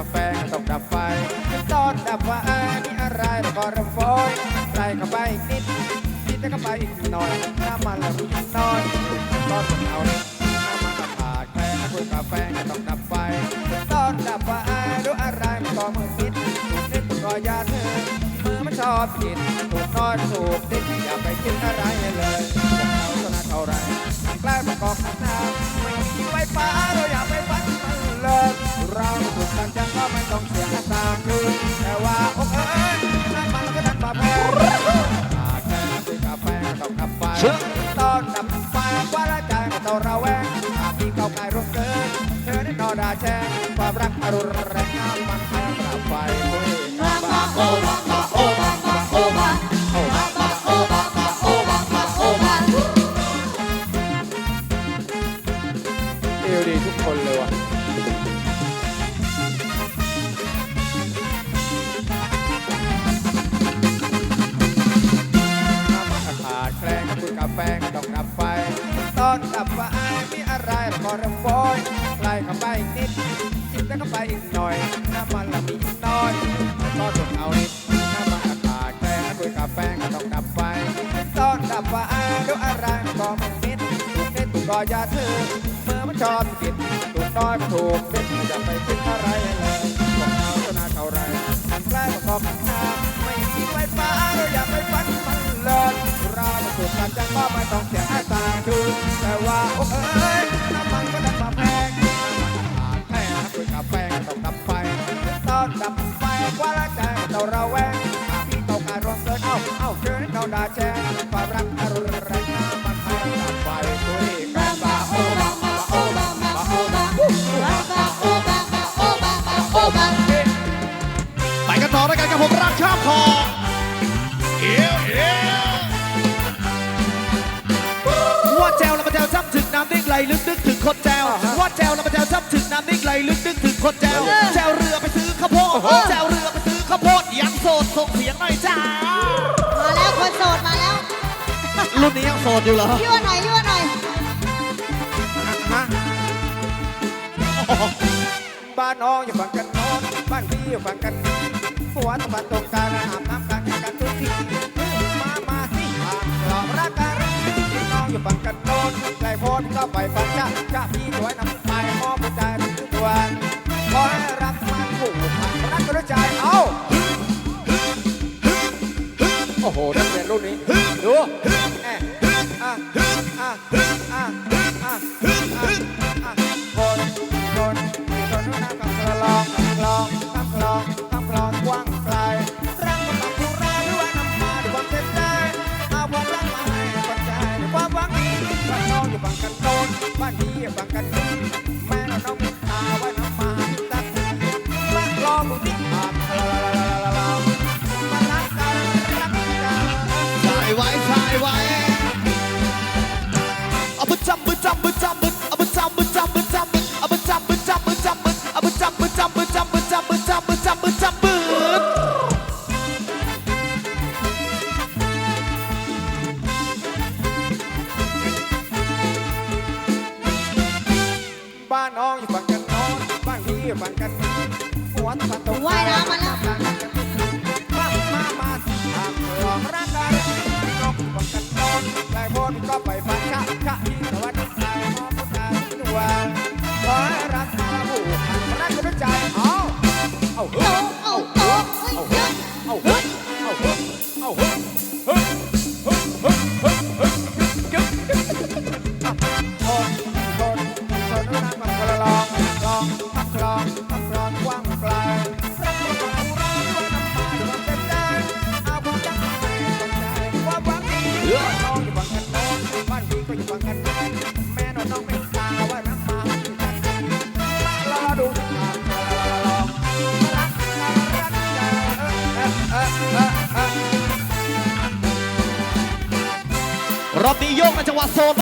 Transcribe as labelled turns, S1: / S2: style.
S1: าแฟต้องดับไฟตอนดับว่านี่อะไรเราก็ระฟอยใส่เข้าไปอีกนิดนิดแล้วก็ไปอีกหน่อยน้ำมันละมีน้อยตอนเอาน้ำมันก็ขาดแคลนคุยกาแฟก็ต้องดับไฟตอนดับว่ารู้อะไรมันก็มือนิดถูกนิดก็ยาเธอมือมันชอบผิดถูกน้อยถูกนิดอย่าไปคิดอะไรเลยจะเอาเท่านั้นเท่าไรใกล้ประกอบข้างหน้าไม่มีไฟฟ้า ไม่ต้องเสียสามคืนแต่ว่าโอ้เอ้ยน้ำมันก็ดันมาแพงขาดแค่ซื้อกาแฟต้องดับไฟตอนดับไฟว่าละใจก็ต้องระแวงหากพี่เข้าใกล้ร่วงเกินเธอได้นอนด่าแช่งความรักอรุณแรงงามมันแพงดับไฟโอ้ยน้ำมันโอ้มาโอ้มาโอ้มาโอ้มา อนดับว่าไฟมีอะไรเราก็ระฟอยไล่เข้าไปอีกนิดจิบแล้วก็ไปอีกหน่อยน้ำมันละมีอีกน้อยก็ต้องเอานิดน้ำมันขาดแคลนก็คุยกาแฟก็ต้องดับไฟตอนดับไฟดูอะไรก็ม่นิดถูกนิดก็อย่าถือเมื่อมันชอบผิดถูกน้อยถูกนิดอย่าไปคิดอะไรเลยพวกเราเท่านั้นเท่าไรมันใกล้ประกอบข้างหนาไม่มีไฟฟ้าเราอย่าไปฟัน เอ้ยน้ำมันก็ดันมาแพงน้ำมันขาดแพงนะคุยกับแฟงก็ต้องดับไฟต้อนดับไฟกว่าละใจเราระแวงหากพี่เก่าการรวมเกินเอ้าเอ้าเชิญเราด่าแชร์ความรักอรุณแรงน้ำมันแพงดับไฟคุยกันบ้าโอบาบ้าโอบาบ้าโอ้บ้าโอ้บ้าโอ้บ้าโอ้บ้าโอ้บ้า
S2: ไปกันต่อแล้วกันกับผมรักชอบพอเอ น้ำนิ่งไหลลึกนึกถึงคนแจวว่าแจวแล้วมาแจวซ้ำถึงน้ำนิ่งไหลลึกนึกถึงคนแจวแจวเรือไปซื้อข้าวโพดแจวเรือไปซื้อข้าวโพดยังโสดส่งเสียงหน่อยจ้า
S3: มาแล้วคนโสดมาแล้ว
S2: รุ่นนี้ยังโสดอยู่เหรอ
S3: ยั่วหน่อยยั่วหน่อย
S1: ฮะบ้านน้องอยู่ฝั่งกันโน้นบ้านพี่อยู่ฝั่งกันนี้หัวตะวันตกการอาบน้ำกันกันทุกที ดก็ไปฝั่งจ้าจ้าพี่สวยนำไปมอบใจทุกวันขอให้รักมันผูกพันรักกันด้วยใจเอาโอ้โหนักเรียนรุ่นนี้ดูแอะอะอะอะอะคน ไว้สา
S2: ยไว้เอาบึจำบึจำบึจำบึเอาบึจำบึจำบึจำบึเอาบึจำบึจำบึจำบึเอาบึจำบึจำบึจำบึจำบึจำบึจำบึจำบึ
S1: บ้านน้องอยู่ฝั่งกันน้นบ้านพี่อยู่ฝั่งกันนี้หัวตะวันตก
S3: ว่ายน้ำมาแล้ว
S1: มา เอาฮ้ย
S3: เฮ้ยเฮ้ย
S1: เฮ้ยเฮ้ยเฮ้ยจึ๊บจึ๊บจึ๊บจึ๊บคนคนคนนั่งมันคนละลองลองพักลองพักลองกว้างไกล
S2: รอบนี้โยกในจังหวะโซน